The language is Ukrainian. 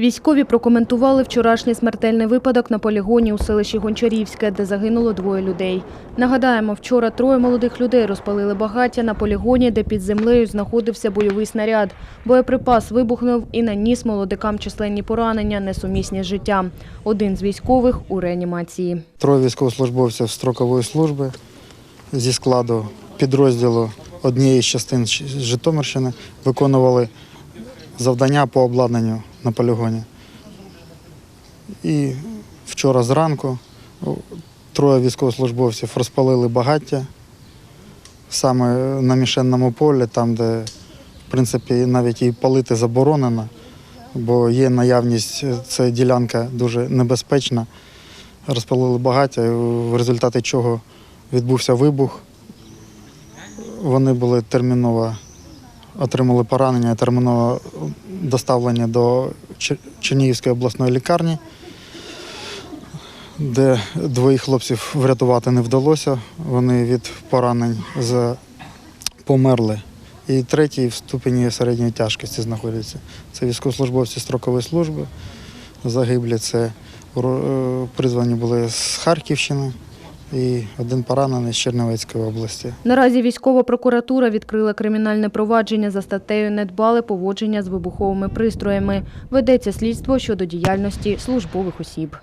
Військові прокоментували вчорашній смертельний випадок на полігоні у селищі Гончарівське, де загинуло двоє людей. Нагадаємо, вчора троє молодих людей розпалили багаття на полігоні, де під землею знаходився бойовий снаряд. Боєприпас вибухнув і наніс молодикам численні поранення, несумісні з життям. Один з військових у реанімації. Троє військовослужбовців строкової служби зі складу підрозділу однієї з частин Житомирщини виконували завдання по обладнанню на полігоні. І вчора зранку троє військовослужбовців розпалили багаття саме на мішенному полі, там, де в принципі навіть і палити заборонено, бо є наявність, е, це ділянка дуже небезпечна розпалили багаття, в результаті чого відбувся вибух. Вони були терміново отримали поранення, терміново доставлені до Чернігівської обласної лікарні, де двоїх хлопців врятувати не вдалося. Вони від поранень померли. І третій в ступені середньої тяжкості знаходяться. Це військовослужбовці строкової служби. Загиблі це е, призвані були з Харківщини і один поранений з Чернівецької області. Наразі військова прокуратура відкрила кримінальне провадження за статтею «Недбале поводження з вибуховими пристроями». Ведеться слідство щодо діяльності службових осіб.